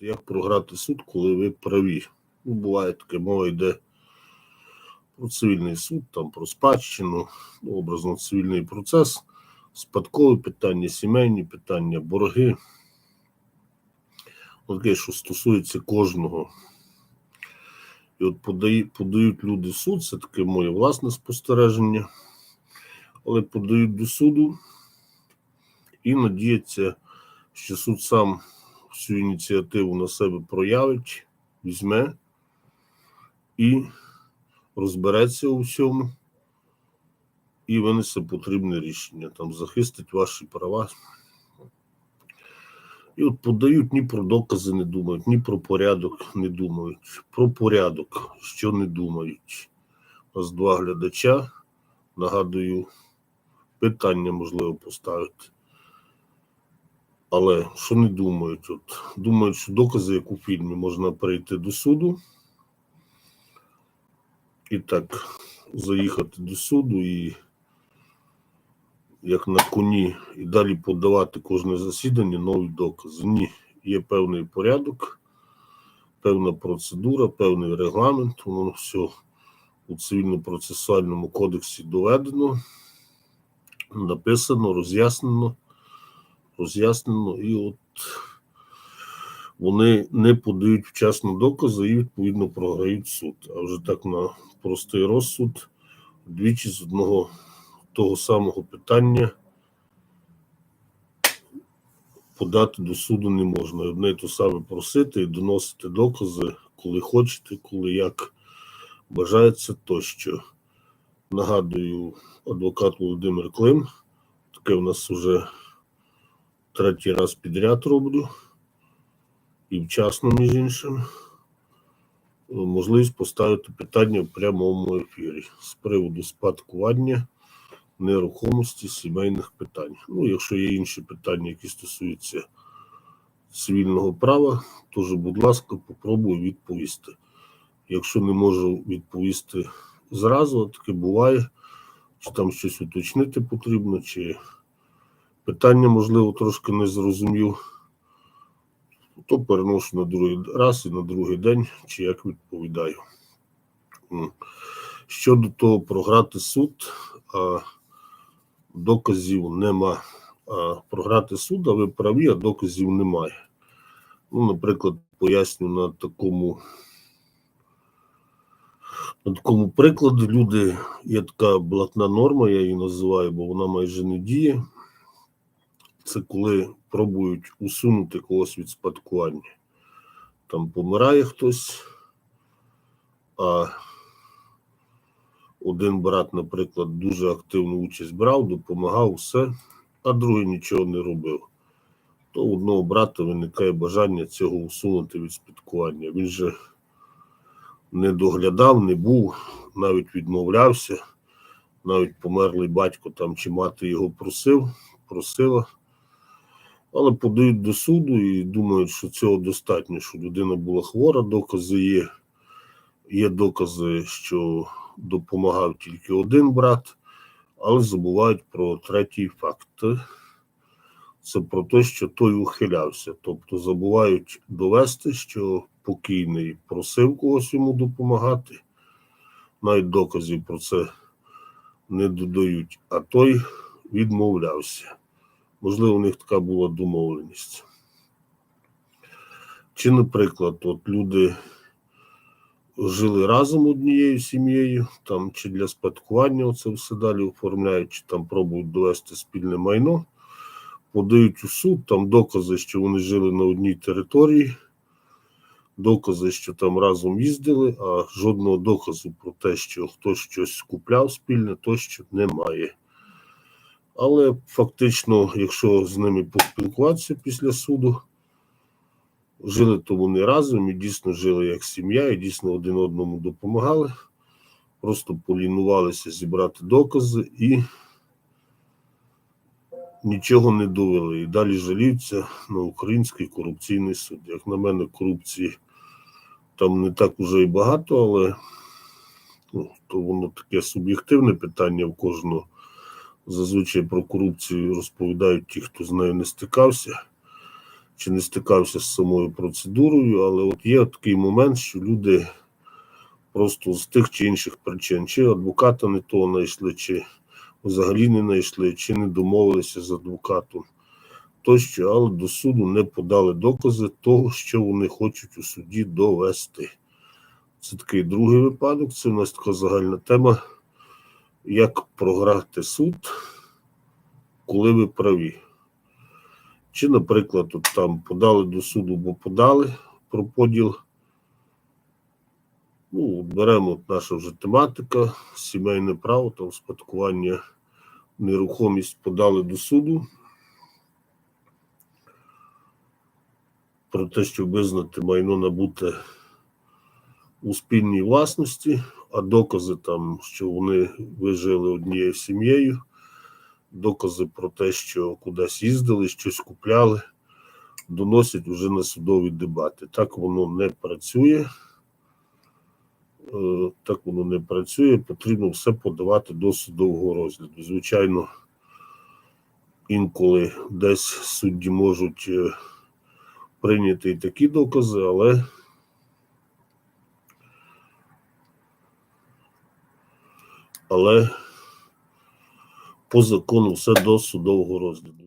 як програти суд, коли ви праві. Ну, буває таке, мова йде про цивільний суд, там про спадщину, ну, образно цивільний процес, спадкові питання, сімейні питання, борги. Таке, що стосується кожного. І от подають, люди суд, це таке моє власне спостереження, але подають до суду і надіються, що суд сам всю ініціативу на себе проявить, візьме і розбереться у всьому і винесе потрібне рішення, там захистить ваші права. І от подають ні про докази не думають, ні про порядок не думають. Про порядок, що не думають. У нас два глядача. Нагадую, питання можливо поставити. Але що не думають? От думають, що докази, як у фільмі, можна прийти до суду і так заїхати до суду і як на коні, і далі подавати кожне засідання нові докази. Ні, є певний порядок, певна процедура, певний регламент, воно все у цивільно-процесуальному кодексі доведено, написано, роз'яснено, роз'яснено, і от вони не подають вчасно докази і відповідно програють суд. А вже так на простий розсуд двічі з одного того самого питання подати до суду не можна. Одне і те саме просити і доносити докази, коли хочете, коли як бажається тощо. Нагадую, адвокат Володимир Клим, таке у нас вже третій раз підряд роблю, і вчасно, між іншим, можливість поставити питання в прямому ефірі з приводу спадкування нерухомості сімейних питань. Ну, якщо є інші питання, які стосуються цивільного права, теж, будь ласка, попробую відповісти. Якщо не можу відповісти зразу, таке буває, чи там щось уточнити потрібно, чи питання, можливо, трошки не зрозумів, то переношу на другий раз і на другий день, чи як відповідаю. Щодо того, програти суд, доказів нема. Програти суд, а ви праві, а доказів немає. Ну, наприклад, поясню на такому. На такому прикладі люди є така блатна норма, я її називаю, бо вона майже не діє. Це коли пробують усунути когось від спадкування. Там помирає хтось, а один брат, наприклад, дуже активну участь брав, допомагав все, а другий нічого не робив. То у одного брата виникає бажання цього усунути від спадкування. Він же не доглядав, не був, навіть відмовлявся. Навіть померлий батько там чи мати його просив, просила. Але подають до суду і думають, що цього достатньо, що людина була хвора, докази є. Є докази, що допомагав тільки один брат, але забувають про третій факт. Це про те, що той ухилявся. Тобто забувають довести, що покійний просив когось йому допомагати. Навіть доказів про це не додають, а той відмовлявся. Можливо, у них така була домовленість. Чи, наприклад, от люди жили разом однією сім'єю, там чи для спадкування це все далі оформляють, чи там пробують довести спільне майно, подають у суд, там докази, що вони жили на одній території, докази, що там разом їздили, а жодного доказу про те, що хтось щось купляв спільне, тощо немає. Але фактично, якщо з ними поспілкуватися після суду, жили то вони разом і дійсно жили як сім'я, і дійсно один одному допомагали. Просто полінувалися зібрати докази і нічого не довели. І далі жаліються на український корупційний суд. Як на мене, корупції там не так уже і багато, але ну, то воно таке суб'єктивне питання в кожного. Зазвичай про корупцію розповідають ті, хто з нею не стикався чи не стикався з самою процедурою, але от є такий момент, що люди просто з тих чи інших причин, чи адвоката не того знайшли, чи взагалі не знайшли, чи не домовилися з адвокатом тощо, але до суду не подали докази того, що вони хочуть у суді довести. Це такий другий випадок. Це у нас така загальна тема, як програти суд, коли ви праві. Чи, наприклад, от там подали до суду, бо подали про поділ. Ну, беремо наша вже тематика, сімейне право, там спадкування, нерухомість подали до суду. Про те, щоб визнати майно набуте у спільній власності, а докази там, що вони вижили однією сім'єю, докази про те, що кудись їздили, щось купляли, доносять вже на судові дебати. Так воно не працює. Е, Так воно не працює, потрібно все подавати до судового розгляду. Звичайно, інколи десь судді можуть е, прийняти і такі докази, але але по закону все до судового розгляду.